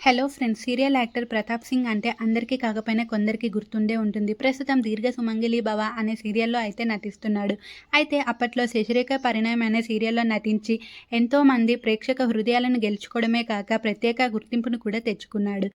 Hello friends serial actor Pratap Singh అంటే అందరికీ కాకపోయినా కొందరికి గుర్తుండే ఉంటుంది. ప్రస్తుతం దీర్ఘ సుమంగిలి భవ అనే సీరియల్లో అయితే నటిస్తున్నాడు. అయితే అప్పట్లో శశిరేఖ పరిణయం అనే సీరియల్లో నటించి ఎంతోమంది ప్రేక్షక హృదయాలను గెలుచుకోవడమే కాక ప్రత్యేక గుర్తింపును కూడా తెచ్చుకున్నాడు.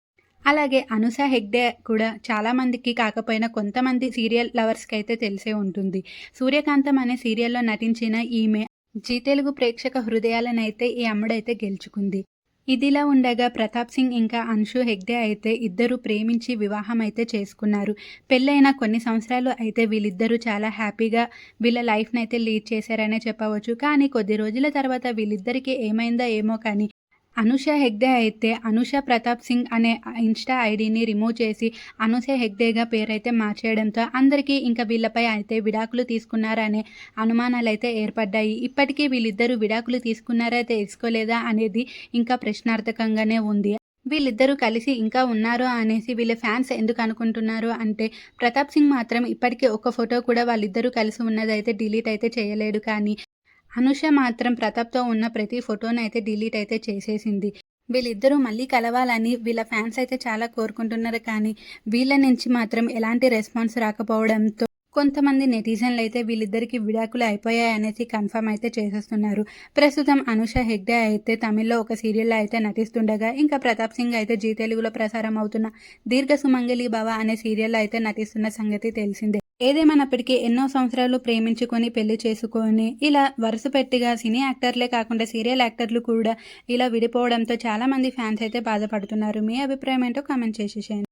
అలాగే అనుష హెగ్డే కూడా చాలామందికి కాకపోయినా కొంతమంది సీరియల్ లవర్స్కి అయితే తెలిసే ఉంటుంది. సూర్యకాంతం అనే సీరియల్లో నటించిన ఈమె జీ తెలుగు ప్రేక్షక హృదయాలనైతే ఈ అమ్మడైతే గెలుచుకుంది. ఇదిలా ఉండగా ప్రతాప్ సింగ్ ఇంకా అంశు హెగ్డే అయితే ఇద్దరు ప్రేమించి వివాహం అయితే చేసుకున్నారు. పెళ్ళైన కొన్ని సంవత్సరాలు అయితే వీళ్ళిద్దరూ చాలా హ్యాపీగా వీళ్ళ లైఫ్ని అయితే లీడ్ చేశారనే చెప్పవచ్చు. కానీ కొద్ది రోజుల తర్వాత వీళ్ళిద్దరికీ ఏమైందో ఏమో కానీ అనుష హెగ్డే అయితే అనుష ప్రతాప్ సింగ్ అనే ఇన్స్టా ఐడిని రిమూవ్ చేసి అనుష హెగ్డేగా పేరైతే మార్చేయడంతో అందరికీ ఇంకా వీళ్ళపై అయితే విడాకులు తీసుకున్నారనే అనుమానాలు అయితే ఏర్పడ్డాయి. ఇప్పటికీ వీళ్ళిద్దరూ విడాకులు తీసుకున్నారా తెలుసుకోలేదా అనేది ఇంకా ప్రశ్నార్థకంగానే ఉంది. వీళ్ళిద్దరూ కలిసి ఇంకా ఉన్నారు అనేసి వీళ్ళ ఫ్యాన్స్ ఎందుకు అనుకుంటున్నారు అంటే ప్రతాప్ సింగ్ మాత్రం ఇప్పటికీ ఒక ఫోటో కూడా వాళ్ళిద్దరూ కలిసి ఉన్నదైతే డిలీట్ అయితే చేయలేడు కానీ అనుష మాత్రం ప్రతాప్తో ఉన్న ప్రతి ఫోటోను అయితే డిలీట్ అయితే చేసేసింది. వీళ్ళిద్దరూ మళ్ళీ కలవాలని వీళ్ళ ఫ్యాన్స్ అయితే చాలా కోరుకుంటున్నారు కానీ వీళ్ళ నుంచి మాత్రం ఎలాంటి రెస్పాన్స్ రాకపోవడంతో కొంతమంది నెటిజన్లు అయితే వీళ్ళిద్దరికి విడాకులు అయిపోయాయి అనేసి కన్ఫర్మ్ అయితే చేసేస్తున్నారు. ప్రస్తుతం అనుష హెగ్డే అయితే తమిళ్ళో ఒక సీరియల్లో అయితే నటిస్తుండగా ఇంకా ప్రతాప్ సింగ్ అయితే జీ తెలుగులో ప్రసారం అవుతున్న దీర్ఘ సుమంగళి భవ అనే సీరియల్లో అయితే నటిస్తున్న సంగతి తెలిసిందే. ఏదేమైనప్పటికీ ఎన్నో సంవత్సరాలు ప్రేమించుకొని పెళ్ళి చేసుకొని ఇలా వరుస పెట్టిగా సినీ యాక్టర్లే కాకుండా సీరియల్ యాక్టర్లు కూడా ఇలా విడిపోవడంతో చాలా మంది ఫ్యాన్స్ అయితే బాధపడుతున్నారు. మీ అభిప్రాయం ఏంటో కామెంట్ చేసేసేయండి